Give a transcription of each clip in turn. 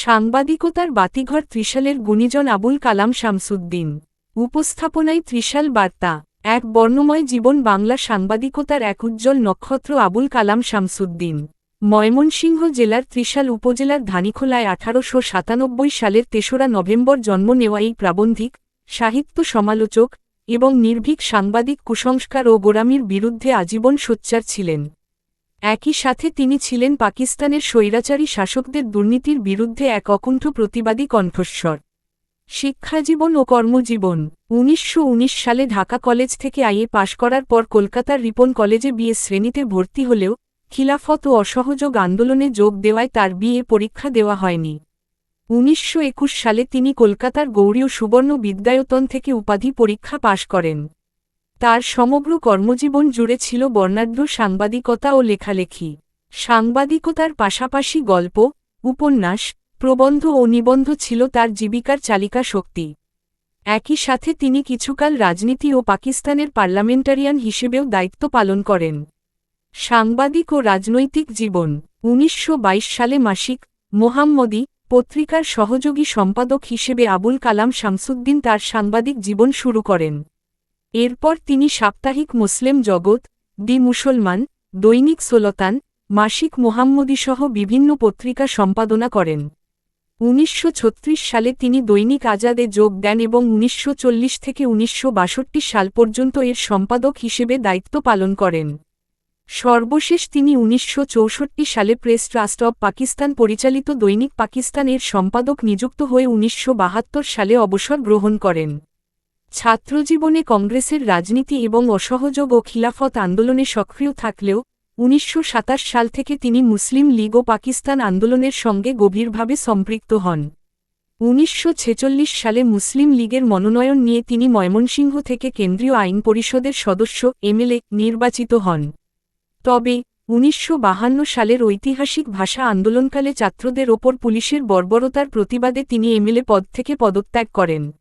সাংবাদিকতার বাতিঘর ত্রিশালের গুণীজন আবুল কালাম শামসুদ্দিন। উপস্থাপনায় ত্রিশাল বার্তা, এক বর্ণময় জীবন বাংলা সাংবাদিকতার এক উজ্জ্বল নক্ষত্র আবুল কালাম শামসুদ্দিন। ময়মনসিংহ জেলার ত্রিশাল উপজেলার ধানিখোলায় আঠারোশো সাতানব্বই সালের তেসরা নভেম্বর জন্ম নেওয়া এই প্রাবন্ধিক, সাহিত্য সমালোচক এবং নির্ভীক সাংবাদিক কুসংস্কার ও গোরামির বিরুদ্ধে আজীবন সোচ্চার ছিলেন। একই সাথে তিনি ছিলেন পাকিস্তানের স্বৈরাচারী শাসকদের দুর্নীতির বিরুদ্ধে এক অকুণ্ঠ প্রতিবাদী কণ্ঠস্বর। শিক্ষাজীবন ও কর্মজীবন, উনিশশো উনিশ সালে ঢাকা কলেজ থেকে আইএ পাশ করার পর কলকাতার রিপন কলেজে বিএ শ্রেণীতে ভর্তি হলেও খিলাফত ও অসহযোগ আন্দোলনে যোগ দেওয়ায় তার বিএ পরীক্ষা দেওয়া হয়নি। উনিশশো একুশ সালে তিনি কলকাতার গৌরী ও সুবর্ণ বিদ্যায়তন থেকে উপাধি পরীক্ষা পাশ করেন। তার সমগ্র কর্মজীবন জুড়ে ছিল বর্ণাঢ্য সাংবাদিকতা ও লেখালেখি। সাংবাদিকতার পাশাপাশি গল্প, উপন্যাস, প্রবন্ধ ও নিবন্ধ ছিল তার জীবিকার চালিকা শক্তি। একই সাথে তিনি কিছুকাল রাজনীতি ও পাকিস্তানের পার্লামেন্টারিয়ান হিসেবেও দায়িত্ব পালন করেন। সাংবাদিক ও রাজনৈতিক জীবন, উনিশশো বাইশ সালে মাসিক, মোহাম্মদী, পত্রিকার সহযোগী সম্পাদক হিসেবে আবুল কালাম শামসুদ্দিন তার সাংবাদিক জীবন শুরু করেন। এরপর তিনি সাপ্তাহিক মুসলিম জগৎ, দি মুসলমান, দৈনিক সোলতান, মাসিক মোহাম্মদীসহ বিভিন্ন পত্রিকা সম্পাদনা করেন। উনিশশো ছত্রিশ সালে তিনি দৈনিক আজাদে যোগ দেন এবং উনিশশো চল্লিশ থেকে উনিশশো বাষট্টি সাল পর্যন্ত এর সম্পাদক হিসেবে দায়িত্ব পালন করেন। সর্বশেষ তিনি উনিশশো চৌষট্টি সালে প্রেস ট্রাস্ট অব পাকিস্তান পরিচালিত দৈনিক পাকিস্তান এর সম্পাদক নিযুক্ত হয়ে উনিশশো বাহাত্তর সালে অবসর গ্রহণ করেন। ছাত্রজীবনে কংগ্রেসের রাজনীতি এবং অসহযোগ ও খিলাফত আন্দোলনে সক্রিয় থাকলেও, উনিশশো সাতাশ সাল থেকে তিনি মুসলিম লীগ ও পাকিস্তান আন্দোলনের সঙ্গে গভীরভাবে সম্পৃক্ত হন। উনিশশো ছেচল্লিশ সালে মুসলিম লীগের মনোনয়ন নিয়ে তিনি ময়মনসিংহ থেকে কেন্দ্রীয় আইন পরিষদের সদস্য, এমএলএ নির্বাচিত হন। তবে, উনিশশো সালের ঐতিহাসিক ভাষা আন্দোলনকালে ছাত্রদের ওপর পুলিশের বর্বরতার প্রতিবাদে তিনি এমএলএ পদ থেকে পদত্যাগ করেন।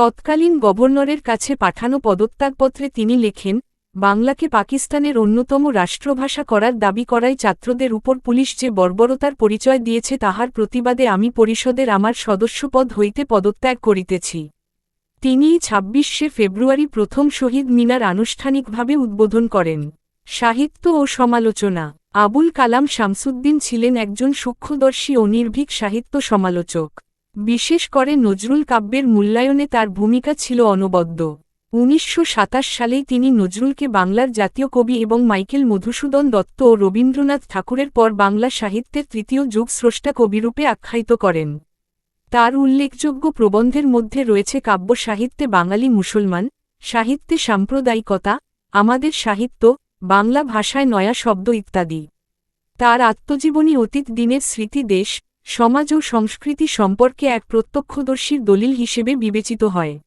তৎকালীন গভর্নরের কাছে পাঠানো পদত্যাগপত্রে তিনি লেখেন, বাংলাকে পাকিস্তানের অন্যতম রাষ্ট্রভাষা করার দাবি করায় ছাত্রদের উপর পুলিশ যে বর্বরতার পরিচয় দিয়েছে তাহার প্রতিবাদে আমি পরিষদের আমার সদস্যপদ হইতে পদত্যাগ করিতেছি। তিনিই ছাব্বিশে ফেব্রুয়ারি প্রথম শহীদ মিনার আনুষ্ঠানিকভাবে উদ্বোধন করেন। সাহিত্য ও সমালোচনা। আবুল কালাম শামসুদ্দিন ছিলেন একজন সূক্ষ্মদর্শী ও নির্ভীক সাহিত্য সমালোচক। বিশেষ করে নজরুল কাব্যের মূল্যায়নে তার ভূমিকা ছিল অনবদ্য। উনিশশো সালেই তিনি নজরুলকে বাংলার জাতীয় কবি এবং মাইকেল মধুসূদন দত্ত ও রবীন্দ্রনাথ ঠাকুরের পর বাংলা সাহিত্যের তৃতীয় যুগ স্রষ্টা কবিরূপে আখ্যায়িত করেন। তার উল্লেখযোগ্য প্রবন্ধের মধ্যে রয়েছে কাব্য সাহিত্যে বাঙালি মুসলমান, সাহিত্যে সাম্প্রদায়িকতা, আমাদের সাহিত্য, বাংলা ভাষায় নয়া শব্দ ইত্যাদি। তার আত্মজীবনী অতীত দিনের স্মৃতি দেশ সমাজ ও সংস্কৃতি সম্পর্কে এক প্রত্যক্ষদর্শীর দলিল হিসেবে বিবেচিত হয়।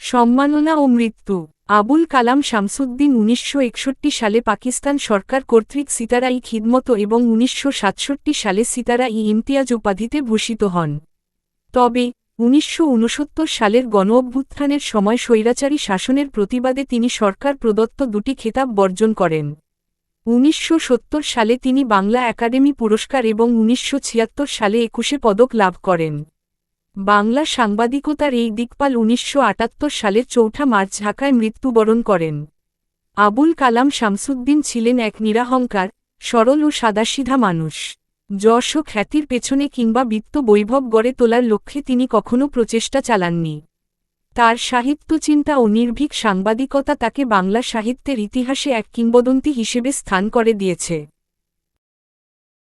সম্মাননা ও মৃত্যু। আবুল কালাম শামসুদ্দিন উনিশশো একষট্টি সালে পাকিস্তান সরকার কর্তৃক সিতারা ই খিদমত এবং উনিশশো সাতষট্টি সালে সিতারা ই ইমতিয়াজ উপাধিতে ভূষিত হন। তবে, উনিশশো উনসত্তর সালের গণ অভ্যুত্থানের সময় স্বৈরাচারী শাসনের প্রতিবাদে তিনি সরকার প্রদত্ত দুটি খেতাব বর্জন করেন। উনিশশো সালে তিনি বাংলা একাডেমি পুরস্কার এবং উনিশশো ছিয়াত্তর সালে একুশে পদক লাভ করেন। বাংলা সাংবাদিকতার এই দিকপাল উনিশশো আটাত্তর সালে চৌঠা মার্চ ঢাকায় মৃত্যুবরণ করেন। আবুল কালাম শামসুদ্দিন ছিলেন এক নিরাহংকার, সরল ও সাদাসিধা মানুষ। যশ ও খ্যাতির পেছনে কিংবা বিত্ত বৈভব গড়ে তোলার লক্ষ্যে তিনি কখনও প্রচেষ্টা চালাননি। তার সাহিত্য চিন্তা ও নির্ভীক সাংবাদিকতা তাকে বাংলা সাহিত্যের ইতিহাসে এক কিংবদন্তি হিসেবে স্থান করে দিয়েছে।